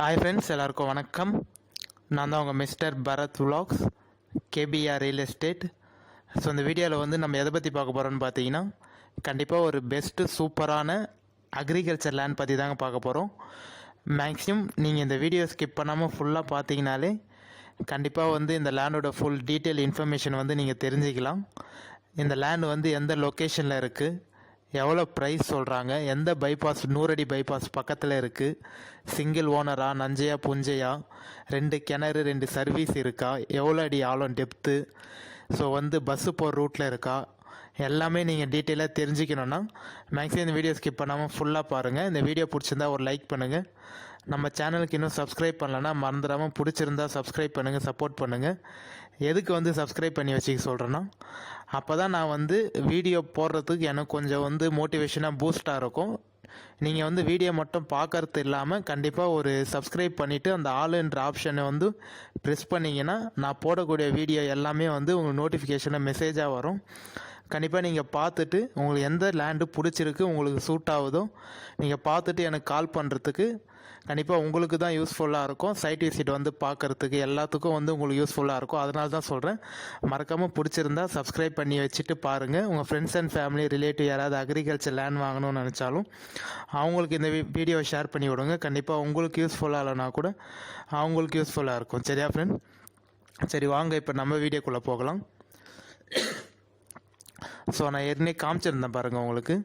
Hi friends எல்லாருக்கும் வணக்கம். நான் தான் உங்கள் mister Bharath vlogs KPR real estate so இந்த வீடியோவில் வந்து நம்ம எதை பற்றி பார்க்க போகிறோம்னு பார்த்தீங்கன்னா கண்டிப்பாக ஒரு பெஸ்ட்டு சூப்பரான அக்ரிகல்ச்சர் லேண்ட் பற்றி தாங்க பார்க்க போகிறோம் மேக்ஸிமம் நீங்கள் இந்த வீடியோ ஸ்கிப் பண்ணாமல் ஃபுல்லாக பார்த்தீங்கனாலே கண்டிப்பாக வந்து இந்த லேண்டோட ஃபுல் டீட்டெயில் இன்ஃபர்மேஷன் வந்து நீங்கள் தெரிஞ்சுக்கலாம். இந்த லேண்ட் வந்து எந்த லொக்கேஷனில் இருக்குது எவ்வளோ ப்ரைஸ் சொல்கிறாங்க எந்த பைபாஸ் நூறடி பைபாஸ் பக்கத்தில் இருக்குது சிங்கிள் ஓனரா நஞ்சையா புஞ்சையா? ரெண்டு கிணறு ரெண்டு சர்வீஸ் இருக்கா? எவ்வளோ அடி ஆழம் டெப்த்து ஸோ வந்து பஸ்ஸு போகிற ரூட்டில் இருக்கா? எல்லாமே நீங்கள் டீட்டெயிலாக தெரிஞ்சுக்கணுன்னா மேக்ஸிமம் இந்த வீடியோ ஸ்கிப் பண்ணாமல் ஃபுல்லாக பாருங்கள் இந்த வீடியோ பிடிச்சிருந்தா ஒரு லைக் பண்ணுங்கள் நம்ம சேனலுக்கு இன்னும் சப்ஸ்கிரைப் பண்ணலன்னா மறந்துடாமல் பிடிச்சிருந்தா சப்ஸ்கிரைப் பண்ணுங்கள் சப்போர்ட் பண்ணுங்கள் எதுக்கு வந்து சப்ஸ்கிரைப் பண்ணி வச்சுக்க சொல்கிறேன்னா அப்போ தான் நான் வந்து வீடியோ போடுறதுக்கு எனக்கு கொஞ்சம் வந்து மோட்டிவேஷனாக பூஸ்ட்டாக இருக்கும். நீங்கள் வந்து வீடியோ மட்டும் பார்க்கறது இல்லாமல் கண்டிப்பாக ஒரு சப்ஸ்கிரைப் பண்ணிவிட்டு அந்த ஆளுன்ற ஆப்ஷனை வந்து ப்ரெஸ் பண்ணிங்கன்னா நான் போடக்கூடிய வீடியோ எல்லாமே வந்து உங்களுக்கு நோட்டிஃபிகேஷனில் மெசேஜாக வரும். கண்டிப்பாக நீங்கள் பார்த்துட்டு உங்களுக்கு எந்த லேண்டு பிடிச்சிருக்கு உங்களுக்கு சூட் ஆகுதோ நீங்கள் பார்த்துட்டு எனக்கு கால் பண்ணுறதுக்கு கண்டிப்பாக உங்களுக்கு தான் யூஸ்ஃபுல்லாக இருக்கும். சைட் விசிட் வந்து பார்க்குறதுக்கு எல்லாத்துக்கும் வந்து உங்களுக்கு யூஸ்ஃபுல்லாக இருக்கும். அதனால தான் சொல்கிறேன் மறக்காமல் பிடிச்சிருந்தா சப்ஸ்கிரைப் பண்ணி வச்சுட்டு பாருங்கள் உங்கள் ஃப்ரெண்ட்ஸ் அண்ட் ஃபேமிலி ரிலேட்டிவ் யாராவது அக்ரிகல்ச்சர் லேண்ட் வாங்கணும்னு நினச்சாலும் அவங்களுக்கு இந்த வீடியோவை ஷேர் பண்ணி விடுங்க. கண்டிப்பாக உங்களுக்கு யூஸ்ஃபுல்லாக இல்லைனா கூட அவங்களுக்கு யூஸ்ஃபுல்லாக இருக்கும். சரியா ஃப்ரெண்ட் சரி வாங்க. இப்போ நம்ம வீடியோக்குள்ளே போகலாம். ஸோ நான் ஏற்கனவே காமிச்சிருந்தேன் பாருங்கள் உங்களுக்கு.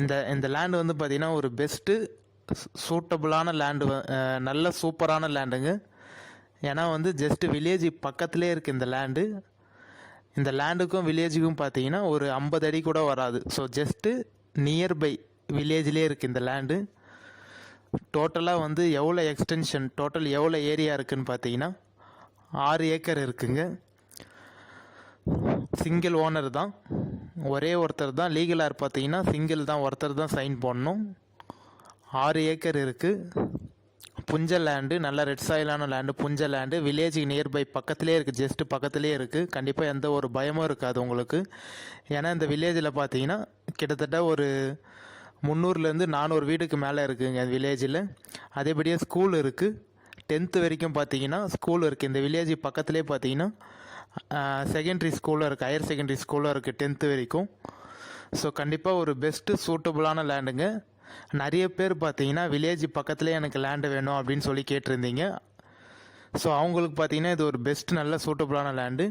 இந்த இந்த லேண்டு வந்து பார்த்திங்கன்னா ஒரு பெஸ்ட்டு சூட்டபுளான லேண்டு நல்ல சூப்பரான லேண்டுங்க ஏன்னா வந்து ஜஸ்ட்டு வில்லேஜ் பக்கத்துலேயே இருக்குது இந்த லேண்டு இந்த லேண்டுக்கும் வில்லேஜுக்கும் பார்த்தீங்கன்னா ஒரு ஐம்பது அடி கூட வராது. ஸோ ஜஸ்ட்டு நியர்பை வில்லேஜ்லேயே இருக்குது இந்த லேண்டு டோட்டலாக வந்து எவ்வளோ எக்ஸ்டென்ஷன் டோட்டல் எவ்வளோ ஏரியா இருக்குதுன்னு பார்த்தீங்கன்னா ஆறு ஏக்கர் இருக்குங்க. சிங்கிள் ஓனர் தான். ஒரே ஒருத்தர் தான். லீகலாக பார்த்தீங்கன்னா சிங்கிள் தான். ஒருத்தர் தான் சைன் போடணும். ஆறு ஏக்கர் இருக்குது புஞ்ச லேண்டு நல்ல ரெட் சாயிலான லேண்டு புஞ்ச லேண்டு வில்லேஜுக்கு நியர்பை பக்கத்துலேயே இருக்குது ஜஸ்ட் பக்கத்துலேயே இருக்குது கண்டிப்பாக எந்த ஒரு பயமும் இருக்காது உங்களுக்கு. ஏன்னா இந்த வில்லேஜில் பார்த்தீங்கன்னா கிட்டத்தட்ட ஒரு முந்நூறுலேருந்து நானூறு வீடுக்கு மேலே இருக்குதுங்க இந்த வில்லேஜில் அதேபடியே ஸ்கூல் இருக்குது டென்த்து வரைக்கும் பார்த்தீங்கன்னா ஸ்கூல் இருக்குது இந்த வில்லேஜ் பக்கத்துலேயே பார்த்தீங்கன்னா செகண்டரி ஸ்கூலும் இருக்குது ஹையர் செகண்டரி ஸ்கூலும் இருக்குது டென்த்து வரைக்கும். ஸோ கண்டிப்பாக ஒரு பெஸ்ட்டு சூட்டபுளான லேண்டுங்க நிறைய பேர் பார்த்தீங்கன்னா வில்லேஜ் பக்கத்துலேயே எனக்கு லேண்டு வேணும் அப்படின்னு சொல்லி கேட்டிருந்தீங்க. ஸோ அவங்களுக்கு பார்த்தீங்கன்னா இது ஒரு பெஸ்ட் நல்ல சூட்டபுளான லேண்டு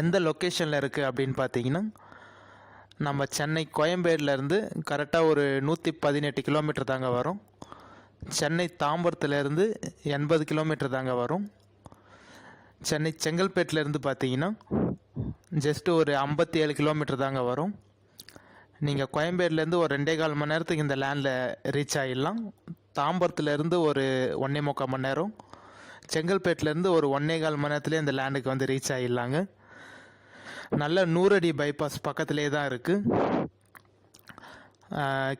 எந்த லொக்கேஷனில் இருக்குது அப்படின்னு பார்த்தீங்கன்னா நம்ம சென்னை கோயம்பேடுலேருந்து கரெக்டாக ஒரு நூற்றி பதினெட்டு கிலோமீட்டர் தாங்க வரும். சென்னை தாம்பரத்துலேருந்து எண்பது கிலோமீட்டர் தாங்க வரும். சென்னை செங்கல்பேட்டிலேருந்து பார்த்தீங்கன்னா ஜஸ்ட்டு ஒரு ஐம்பத்தி ஏழு கிலோமீட்டர் தாங்க வரும். நீங்கள் கோயம்பேடுலேருந்து ஒரு ரெண்டே கால் மணி நேரத்துக்கு இந்த லேண்டில் ரீச் ஆகிடலாம் தாம்பரத்துலேருந்து ஒரு ஒன்றே முக்கால் மணி நேரம். செங்கல்பேட்டிலேருந்து ஒரு ஒன்றே கால் மணி நேரத்துலேயே இந்த லேண்டுக்கு வந்து ரீச் ஆகிடலாங்க நல்ல நூறடி பைபாஸ் பக்கத்துலேயே தான் இருக்குது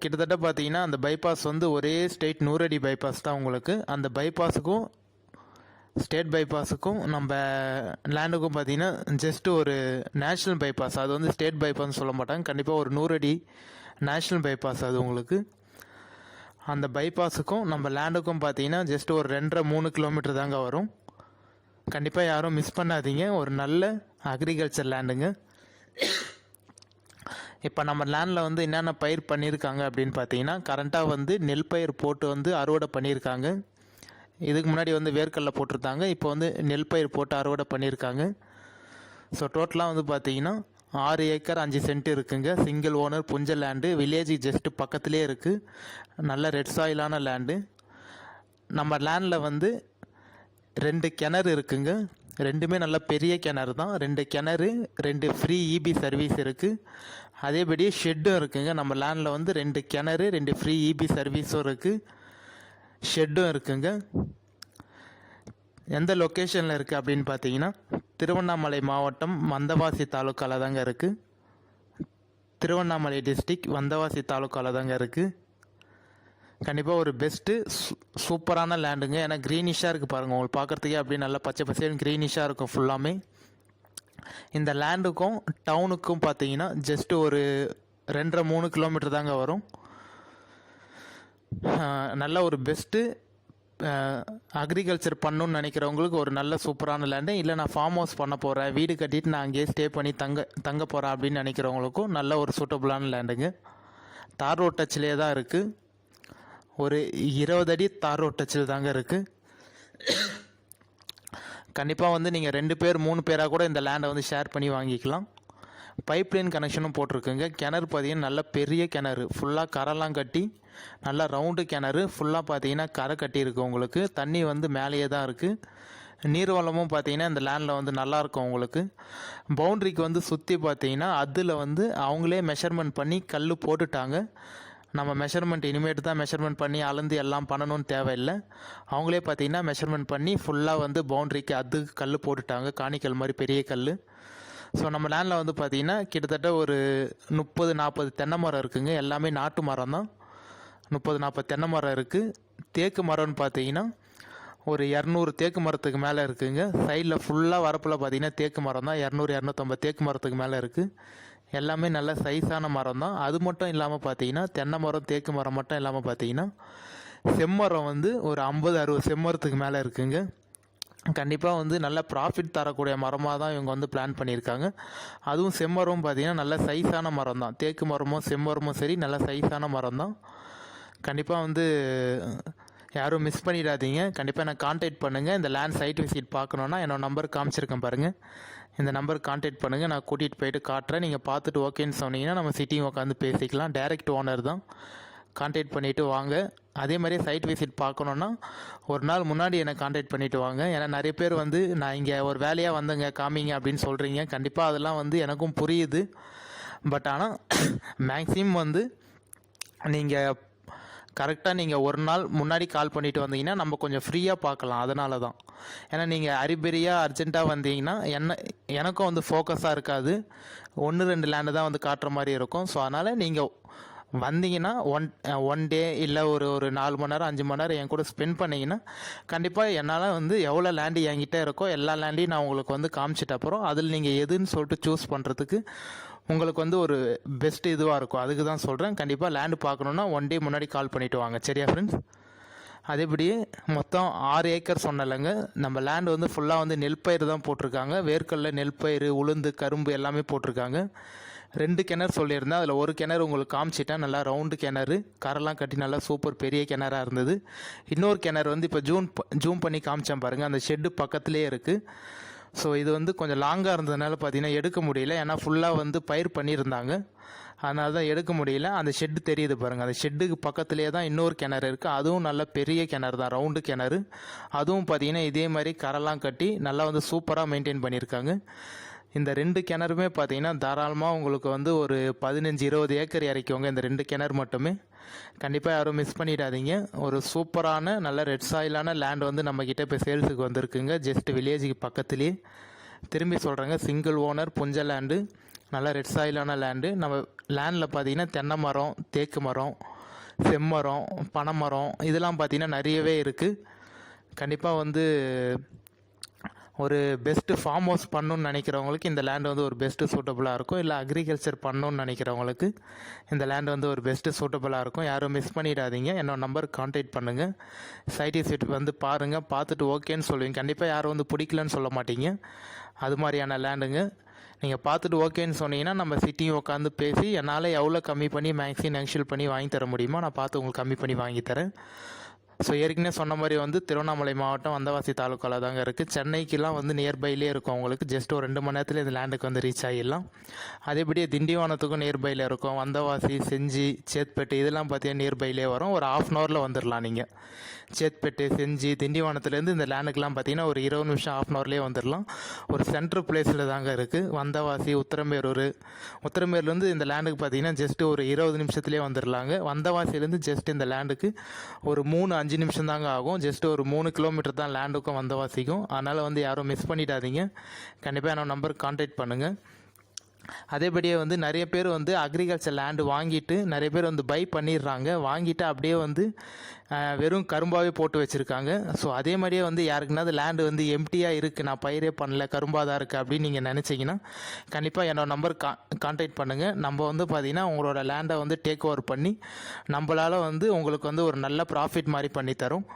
கிட்டத்தட்ட பார்த்தீங்கன்னா அந்த பைபாஸ் வந்து ஒரே ஸ்டேட் நூறடி பைபாஸ் தான் உங்களுக்கு. அந்த பைபாஸுக்கும் ஸ்டேட் பைபாஸுக்கும் நம்ம லேண்டுக்கும் பார்த்தீங்கன்னா ஜஸ்ட்டு ஒரு நேஷ்னல் பைபாஸ். அது வந்து ஸ்டேட் பைபாஸ்னு சொல்ல மாட்டாங்க. கண்டிப்பாக ஒரு நூறு அடி நேஷ்னல் பைபாஸ் அது உங்களுக்கு. அந்த பைபாஸுக்கும் நம்ம லேண்டுக்கும் பார்த்தீங்கன்னா ஜஸ்ட் ஒரு ரெண்டரை மூணு கிலோமீட்டர் தாங்க வரும். கண்டிப்பாக யாரும் மிஸ் பண்ணாதீங்க. ஒரு நல்ல அக்ரிகல்ச்சர் லேண்டுங்க. இப்போ நம்ம லேண்டில் வந்து என்னென்ன பயிர் பண்ணியிருக்காங்க அப்படின்னு பார்த்தீங்கன்னா கரண்ட்டாக வந்து நெல் பயிர் போட்டு வந்து அறுவடை பண்ணியிருக்காங்க. இதுக்கு முன்னாடி வந்து வேர்க்கடலை போட்டிருந்தாங்க. இப்போ வந்து நெல் பயிர் போட்டு அறுவடை பண்ணியிருக்காங்க. ஸோ டோட்டலாக வந்து பார்த்தீங்கன்னா ஆறு ஏக்கர் அஞ்சு சென்ட் இருக்குங்க. சிங்கிள் ஓனர் புஞ்ச லேண்டு வில்லேஜ் ஜஸ்ட்டு பக்கத்துலேயே இருக்குது நல்ல ரெட் சாயிலான லேண்டு நம்ம லேண்டில் வந்து ரெண்டு கிணறு இருக்குங்க. ரெண்டுமே நல்ல பெரிய கிணறு தான். ரெண்டு கிணறு ரெண்டு ஃப்ரீ இபி சர்வீஸ் இருக்குது அதேபடி ஷெட்டும் இருக்குங்க. நம்ம லேண்டில் வந்து ரெண்டு கிணறு ரெண்டு ஃப்ரீ இபி சர்வீஸும் இருக்குது ஷெட்டும் இருக்குங்க. எந்த லொக்கேஷனில் இருக்குது அப்படின்னு பார்த்தீங்கன்னா திருவண்ணாமலை மாவட்டம் வந்தவாசி தாலுக்காவில் தாங்க இருக்குது திருவண்ணாமலை டிஸ்ட்ரிக் வந்தவாசி தாலுக்காவில் தாங்க இருக்குது கண்டிப்பாக ஒரு பெஸ்ட்டு சூப்பரான லேண்டுங்க ஏன்னா க்ரீனிஷாக இருக்குது பாருங்கள் உங்களுக்கு பார்க்குறதுக்கே அப்படியே நல்லா பச்சை பசேன்னு க்ரீனிஷாக இருக்கும் ஃபுல்லாமே இந்த லேண்டுக்கும் டவுனுக்கும் பார்த்தீங்கன்னா ஜஸ்ட்டு ஒரு ரெண்டரை மூணு கிலோமீட்டர் தாங்க வரும். நல்ல ஒரு பெஸ்ட்டு அக்ரிகல்ச்சர் பண்ணணுன்னு நினைக்கிறவங்களுக்கு ஒரு நல்ல சூப்பரான லேண்டு இல்லை நான் ஃபார்ம் ஹவுஸ் பண்ண போகிறேன் வீடு கட்டிட்டு நான் அங்கேயே ஸ்டே பண்ணி தங்க தங்க போகிறேன் அப்படின்னு நினைக்கிறவங்களுக்கும் நல்ல ஒரு சூட்டபுளான லேண்டுங்க தார் ரோட் டச்சிலே தான் இருக்குது ஒரு இருபது அடி தார் ரோட் டச்சில் தாங்க இருக்குது கண்டிப்பாக வந்து நீங்கள் ரெண்டு பேர் மூணு பேராக கூட இந்த லேண்டை வந்து ஷேர் பண்ணி வாங்கிக்கலாம். பைப் லைன் கனெக்ஷனும் போட்டிருக்குங்க. கிணறு பார்த்தீங்கன்னா நல்ல பெரிய கிணறு. ஃபுல்லாக கரெல்லாம் கட்டி நல்லா ரவுண்டு கிணறு ஃபுல்லாக பார்த்தீங்கன்னா கரை கட்டியிருக்கு உங்களுக்கு. தண்ணி வந்து மேலேயே தான் இருக்குது நீர்வளமும் பார்த்தீங்கன்னா இந்த லேண்டில் வந்து நல்லாயிருக்கும் உங்களுக்கு. பவுண்ட்ரிக்கு வந்து சுற்றி பார்த்தீங்கன்னா அதில் வந்து அவங்களே மெஷர்மெண்ட் பண்ணி கல் போட்டுட்டாங்க. நம்ம மெஷர்மெண்ட் இனிமேட்டு தான் மெஷர்மெண்ட் பண்ணி அளந்து எல்லாம் பண்ணணும்னு தேவையில்லை. அவங்களே பார்த்தீங்கன்னா மெஷர்மெண்ட் பண்ணி ஃபுல்லாக வந்து பவுண்ட்ரிக்கு அது கல் போட்டுட்டாங்க. காணிக்கல் மாதிரி பெரிய கல் ஸோ நம்ம லேண்டில் வந்து பார்த்திங்கன்னா கிட்டத்தட்ட ஒரு முப்பது நாற்பது தென்னை மரம் இருக்குங்க. எல்லாமே நாட்டு மரம் தான். முப்பது நாற்பது தென்னை மரம் இருக்குது தேக்கு மரம்னு பார்த்தீங்கன்னா ஒரு இரநூறு தேக்கு மரத்துக்கு மேலே இருக்குதுங்க சைடில் ஃபுல்லாக வரப்பில் பார்த்தீங்கன்னா தேக்கு மரம் தான். இரநூறு இரநூத்தம்பது தேக்கு மரத்துக்கு மேலே இருக்குது எல்லாமே நல்ல சைஸான மரம் தான். அது மட்டும் இல்லாமல் பார்த்தீங்கன்னா தென்னை மரம் தேக்கு மரம் மட்டும் இல்லாமல் பார்த்தீங்கன்னா செம்மரம் வந்து ஒரு ஐம்பது அறுபது செம்மரத்துக்கு மேலே இருக்குங்க. கண்டிப்பாக வந்து நல்ல ப்ராஃபிட் தரக்கூடிய மரமாக தான் இவங்க வந்து பிளான் பண்ணியிருக்காங்க. அதுவும் செம்மரம் பார்த்தீங்கன்னா நல்ல சைஸான மரம் தான் தேக்கு மரமும் செம்மரமும் சரி நல்ல சைஸான மரம் தான் கண்டிப்பாக வந்து யாரும் மிஸ் பண்ணிடாதீங்க. கண்டிப்பாக என்னை காண்டாக்ட் பண்ணுங்கள் இந்த லேண்ட் சைட் விசிட் பார்க்கணுன்னா என்னோடய நம்பர் காமிச்சிருக்கேன் பாருங்கள் இந்த நம்பருக்கு காண்டாக்ட் பண்ணுங்கள் நான் கூட்டிகிட்டு போயிட்டு காட்டுறேன். நீங்கள் பார்த்துட்டு ஓகேன்னு சொன்னீங்கன்னா நம்ம சிட்டியும் உட்காந்து பேசிக்கலாம். டைரக்ட் ஓனர் தான். காண்டாக்ட் பண்ணிவிட்டு வாங்க. அதே மாதிரி சைட் விசிட் பார்க்கணுன்னா ஒரு நாள் முன்னாடி என்னை காண்டாக்ட் பண்ணிவிட்டு வாங்க. ஏன்னா நிறைய பேர் வந்து நான் இங்கே ஒரு வேலையாக வந்தேங்க காமிங்க அப்படின்னு சொல்கிறீங்க கண்டிப்பாக அதெல்லாம் வந்து எனக்கும் புரியுது. பட் ஆனால் மேக்ஸிமம் வந்து நீங்கள் கரெக்டாக நீங்கள் ஒரு நாள் முன்னாடி கால் பண்ணிட்டு வந்தீங்கன்னா நம்ம கொஞ்சம் ஃப்ரீயாக பார்க்கலாம். அதனால தான் ஏன்னா நீங்கள் அரிபெரியாக அர்ஜென்ட்டாக வந்தீங்கன்னா என்ன எனக்கும் வந்து ஃபோக்கஸாக இருக்காது. ஒன்று ரெண்டு லேண்டு தான் வந்து காட்டுற மாதிரி இருக்கும். ஸோ அதனால் நீங்கள் வந்தீங்கன்னா ஒன் ஒன் டே இல்லை ஒரு ஒரு நாலு மணி நேரம் அஞ்சு மணி நேரம் என் கூட ஸ்பெண்ட் பண்ணிங்கன்னா கண்டிப்பாக என்னால் வந்து எவ்வளோ லேண்டு என்கிட்ட இருக்கோ எல்லா லேண்டையும் நான் உங்களுக்கு வந்து காமிச்சிட்ட அப்புறம் அதில் நீங்கள் எதுன்னு சொல்லிட்டு சூஸ் பண்ணுறதுக்கு உங்களுக்கு வந்து ஒரு பெஸ்ட் இதுவாக இருக்கும். அதுக்கு தான் சொல்கிறேன் கண்டிப்பாக லேண்டு பார்க்கணுன்னா ஒன் டே முன்னாடி கால் பண்ணிவிட்டு வாங்க. சரியா ஃப்ரெண்ட்ஸ் அதேபடி மொத்தம் ஆறு ஏக்கர் சொன்னலைங்க நம்ம லேண்ட் வந்து ஃபுல்லாக வந்து நெல் பயிர் தான் போட்டிருக்காங்க. வேர்க்கடல நெல் பயிர் உளுந்து கரும்பு எல்லாமே போட்டிருக்காங்க. ரெண்டு கிணறு சொல்லியிருந்தேன். அதில் ஒரு கிணறு உங்களுக்கு காமிச்சிட்டேன். நல்லா ரவுண்டு கிணறு. கரெல்லாம் கட்டி நல்லா சூப்பர் பெரிய கிணறாக இருந்தது. இன்னொரு கிணறு வந்து இப்போ ஜூன் ப- ஜூம் பண்ணி காமிச்சேன் பாருங்கள் அந்த ஷெட்டு பக்கத்துலேயே இருக்குது ஸோ இது வந்து கொஞ்சம் லாங்காக இருந்ததுனால பார்த்தீங்கன்னா எடுக்க முடியல. ஏன்னா ஃபுல்லாக வந்து பயிர் பண்ணியிருந்தாங்க. அதனால தான் எடுக்க முடியல. அந்த ஷெட்டு தெரியுது பாருங்கள் அந்த ஷெட்டுக்கு பக்கத்துலேயே தான் இன்னொரு கிணறு இருக்குது அதுவும் நல்ல பெரிய கிணறு தான். ரவுண்டு கிணறு. அதுவும் பார்த்தீங்கன்னா இதே மாதிரி கரெல்லாம் கட்டி நல்லா வந்து சூப்பராக மெயின்டைன் பண்ணியிருக்காங்க. இந்த ரெண்டு கிணறுமே பார்த்தீங்கன்னா தாராளமாக உங்களுக்கு வந்து ஒரு பதினஞ்சு இருபது ஏக்கர் இறக்கிவங்க இந்த ரெண்டு கிணறு மட்டுமே. கண்டிப்பாக யாரும் மிஸ் பண்ணிடாதீங்க. ஒரு சூப்பரான நல்ல ரெட் சாயிலான லேண்ட் வந்து நம்மக்கிட்ட இப்போ சேல்ஸுக்கு வந்திருக்குங்க. ஜஸ்ட் வில்லேஜுக்கு பக்கத்துலேயே. திரும்பி சொல்கிறேங்க சிங்கிள் ஓனர் புஞ்ச லேண்டு நல்ல ரெட் சாயிலான லேண்டு நம்ம லேண்டில் பார்த்தீங்கன்னா தென்னை மரம் தேக்கு மரம் செம்மரம் பனைமரம் இதெல்லாம் பார்த்தீங்கன்னா நிறையவே இருக்குது கண்டிப்பாக வந்து ஒரு பெஸ்ட்டு ஃபார்ம் ஹவுஸ் பண்ணணும்னு நினைக்கிறவங்களுக்கு இந்த லேண்ட் வந்து ஒரு பெஸ்ட்டு சூட்டபுளாக இருக்கும். இல்லை அக்ரிகல்ச்சர் பண்ணணும்னு நினைக்கிறவங்களுக்கு இந்த லேண்ட் வந்து ஒரு பெஸ்ட்டு சூட்டபுளாக இருக்கும். யாரும் மிஸ் பண்ணிடாதீங்க. என்னோட நம்பருக்கு காண்டாக்ட் பண்ணுங்கள் சைட் விசிட் வந்து பாருங்கள் பார்த்துட்டு ஓகேன்னு சொல்லுவீங்க. கண்டிப்பாக யாரும் வந்து பிடிக்கலன்னு சொல்ல மாட்டீங்க. அது மாதிரியான லேண்டுங்க நீங்கள் பார்த்துட்டு ஓகேன்னு சொன்னீங்கன்னா நம்ம சிட்டியும் உட்காந்து பேசி என்னால் எவ்வளோ கம்மி பண்ணி மேக்ஸிமம் நெக்ஷியல் பண்ணி வாங்கி தர முடியுமோ நான் பார்த்து உங்களுக்கு கம்மி பண்ணி வாங்கி தரேன். ஸோ ஏற்கனவே சொன்ன மாதிரி வந்து திருவண்ணாமலை மாவட்டம் வந்தவாசி தாலுக்காவில் தாங்க இருக்குது சென்னைக்கெல்லாம் வந்து நியர்பைலே இருக்கும் உங்களுக்கு ஜஸ்ட் ஒரு ரெண்டு மணி நேரத்தில் இந்த லேண்டுக்கு வந்து ரீச் ஆகிடலாம் அதேபடியே திண்டிவனத்துக்கும் நியர்பையில் இருக்கும். வந்தவாசி செஞ்சி சேத்பேட்டு இதெல்லாம் பார்த்தீங்கன்னா நியர்பைலே வரும். ஒரு ஆஃப் அன் ஹவரில் வந்துடலாம் நீங்கள் சேத்பேட்டு செஞ்சி திண்டிவனத்துலேருந்து இந்த லேண்டுக்கெலாம் பார்த்தீங்கன்னா ஒரு இருபது நிமிஷம் ஆஃப் அன் ஹவர்லேயே வந்துடலாம் ஒரு சென்ட்ரு பிளேஸில் தாங்க இருக்குது வந்தவாசி உத்தரமேரூர். உத்தரமேரூர்லேருந்து இந்த லேண்டுக்கு பார்த்தீங்கன்னா ஜஸ்ட் ஒரு இருபது நிமிஷத்துலேயே வந்துடலாங்க வந்தவாசியிலேருந்து ஜஸ்ட் இந்த லேண்டுக்கு ஒரு மூணு அஞ்சு நிமிஷம் தாங்க ஆகும். ஜஸ்ட் ஒரு மூணு கிலோமீட்டர் தான் லேண்டுக்கும் வந்தவாசிக்கும் அதனால் வந்து யாரும் மிஸ் பண்ணிடாதீங்க. கண்டிப்பாக என்னோட நம்பருக்கு காண்டாக்ட் பண்ணுங்கள் அதேபடியே வந்து நிறைய பேர் வந்து அக்ரிகல்ச்சர் லேண்டு வாங்கிட்டு நிறைய பேர் வந்து பை பண்ணிடுறாங்க. வாங்கிட்டு அப்படியே வந்து வெறும் கரும்பாகவே போட்டு வச்சுருக்காங்க. ஸோ அதே மாதிரியே வந்து யாருக்குனாவது லேண்டு வந்து எம்டியாக இருக்குது நான் பயிரே பண்ணல கரும்பாக தான் இருக்குது அப்படின்னு நீங்கள் நினச்சிங்கன்னா கண்டிப்பாக என்னோட நம்பர் கா கான்டாக்ட் பண்ணுங்கள் நம்ம வந்து பார்த்திங்கன்னா உங்களோட லேண்டை வந்து டேக் ஓவர் பண்ணி நம்மளால் வந்து உங்களுக்கு வந்து ஒரு நல்ல ப்ராஃபிட் மாதிரி பண்ணித்தரும்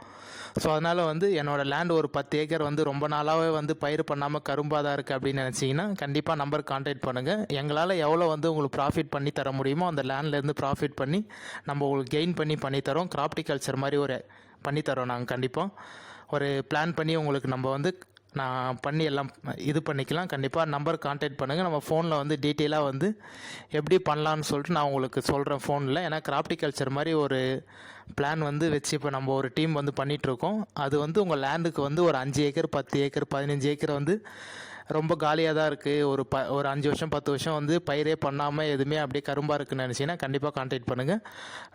ஸோ அதனால் வந்து என்னோடய லேண்ட் ஒரு பத்து ஏக்கர் வந்து ரொம்ப நாளாகவே வந்து பயிர் பண்ணாமல் கரும்பாக தான் இருக்குது அப்படின்னு நினச்சிங்கன்னா கண்டிப்பாக நம்பர் கான்டாக்ட் பண்ணுங்கள் எங்களால் எவ்வளோ வந்து உங்களுக்கு ப்ராஃபிட் பண்ணி தர முடியுமோ அந்த லேண்ட்லேருந்து ப்ராஃபிட் பண்ணி நம்ம உங்களுக்கு கெயின் பண்ணி பண்ணித்தரோம் கிராப்டிகல்ச்சர் மாதிரி ஒரு பண்ணித்தரோம் நாங்கள் கண்டிப்பாக ஒரு பிளான் பண்ணி உங்களுக்கு நம்ம வந்து நான் பண்ணி எல்லாம் இது பண்ணிக்கலாம். கண்டிப்பாக நம்பர் கான்டாக்ட் பண்ணுங்கள் நம்ம ஃபோனில் வந்து டீட்டெயிலாக வந்து எப்படி பண்ணலான்னு சொல்லிட்டு நான் உங்களுக்கு சொல்கிறேன் ஃபோனில் ஏன்னா கிராப்டிகல்ச்சர் மாதிரி ஒரு பிளான் வந்து வச்சு இப்போ நம்ம ஒரு டீம் வந்து பண்ணிகிட்ருக்கோம் அது வந்து உங்கள் லேண்டுக்கு வந்து ஒரு அஞ்சு ஏக்கர் பத்து ஏக்கர் பதினஞ்சு ஏக்கர் வந்து ரொம்ப காலியாக தான் இருக்குது ஒரு ப ஒரு அஞ்சு வருஷம் பத்து வருஷம் வந்து பயிரே பண்ணாமல் எதுவுமே அப்படியே கரும்பாக இருக்குன்னு நினச்சிங்கன்னா கண்டிப்பாக கான்டாக்ட் பண்ணுங்கள்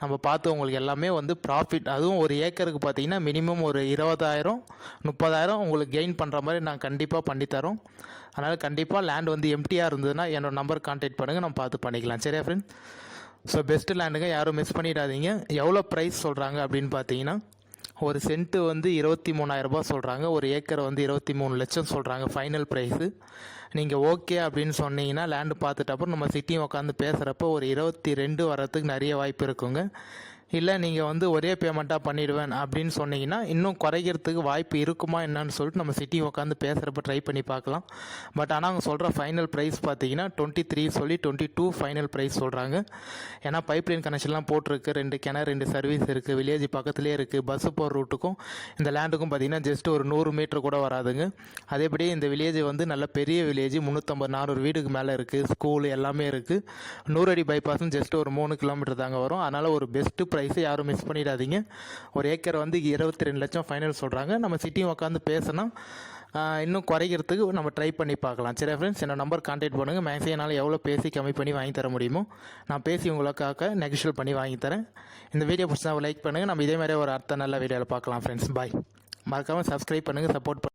நம்ம பார்த்து உங்களுக்கு எல்லாமே வந்து ப்ராஃபிட் அதுவும் ஒரு ஏக்கருக்கு பார்த்தீங்கன்னா மினிமம் ஒரு இருபதாயிரம் முப்பதாயிரம் உங்களுக்கு கெயின் பண்ணுற மாதிரி நான் கண்டிப்பாக பண்ணித்தரோம். அதனால் கண்டிப்பாக லேண்ட் வந்து எம்டியாக இருந்ததுன்னா என்னோட நம்பர் கான்டாக்ட் பண்ணுங்கள் நம்ம பார்த்து பண்ணிக்கலாம். சரியா ஃப்ரெண்ட் ஸோ பெஸ்ட்டு லேண்டுங்க யாரும் மிஸ் பண்ணிடாதீங்க. எவ்வளோ ப்ரைஸ் சொல்கிறாங்க அப்படின்னு பார்த்தீங்கன்னா ஒரு சென்ட்டு வந்து இருபத்தி மூணாயிரரூபா சொல்கிறாங்க ஒரு ஏக்கரை வந்து இருபத்தி மூணு லட்சம் சொல்கிறாங்க ஃபைனல் ப்ரைஸு நீங்கள் ஓகே அப்படின்னு சொன்னீங்கன்னா லேண்டு பார்த்துட்டு அப்புறம் நம்ம சிட்டியும் உட்காந்து பேசுகிறப்போ ஒரு இருபத்தி ரெண்டு வரத்துக்கு நிறைய வாய்ப்பு இருக்குங்க. இல்லை நீங்கள் வந்து ஒரே பேமெண்ட்டாக பண்ணிடுவேன் அப்படின்னு சொன்னீங்கன்னா இன்னும் குறைக்கிறதுக்கு வாய்ப்பு இருக்குமா என்னன்னு சொல்லிட்டு நம்ம சிட்டி உட்காந்து பேசுகிறப்ப ட்ரை பண்ணி பார்க்கலாம். பட் ஆனால் அவங்க சொல்கிற ஃபைனல் ப்ரைஸ் பார்த்தீங்கன்னா டுவெண்ட்டி த்ரீ சொல்லி டுவெண்ட்டி டூ ஃபைனல் ப்ரைஸ் சொல்கிறாங்க ஏன்னா பைப்லைன் கனெக்ஷன்லாம் போட்டிருக்கு. ரெண்டு கிணறு ரெண்டு சர்வீஸ் இருக்குது வில்லேஜ் பக்கத்துலேயே இருக்குது பஸ்ஸு போகிற ரூட்டுக்கும் இந்த லேண்டுக்கும் பார்த்தீங்கன்னா ஜஸ்ட் ஒரு நூறு மீட்டர் கூட வராதுங்க. அதேபடி இந்த வில்லேஜ் வந்து நல்ல பெரிய வில்லேஜ் முந்நூற்றம்பது நானூறு வீடுக்கு மேலே இருக்குது ஸ்கூல் எல்லாமே இருக்குது நூறடி பைபாஸும் ஜஸ்ட் ஒரு மூணு கிலோமீட்டர் தாங்க வரும். அதனால் ஒரு பெஸ்ட்டு ப்ரைஸை யாரும் மிஸ் பண்ணிடாதீங்க. ஒரு ஏக்கர் வந்து இருபத்தி ரெண்டு லட்சம் ஃபைனல் சொல்கிறாங்க நம்ம சிட்டியும் உட்காந்து பேசினா இன்னும் குறைக்கிறதுக்கு நம்ம ட்ரை பண்ணி பார்க்கலாம். சரி ஃப்ரெண்ட்ஸ் என்னோட நம்பர் கான்டாக்ட் பண்ணுங்கள் மேக்ஸிமம் என்னால் எவ்வளோ பேசி கம்மி பண்ணி வாங்கி தர முடியுமோ நான் பேசி உங்களுக்காக நெகோஷியல் பண்ணி வாங்கி தரேன். இந்த வீடியோ பிடிச்சா லைக் பண்ணுங்கள் நம்ம இதே மாதிரி ஒரு அர்த்தம் நல்ல வீடியோவில் பார்க்கலாம் ஃப்ரெண்ட்ஸ் பாய் மறக்காமல் சப்ஸ்கிரைப் பண்ணுங்கள் சப்போர்ட்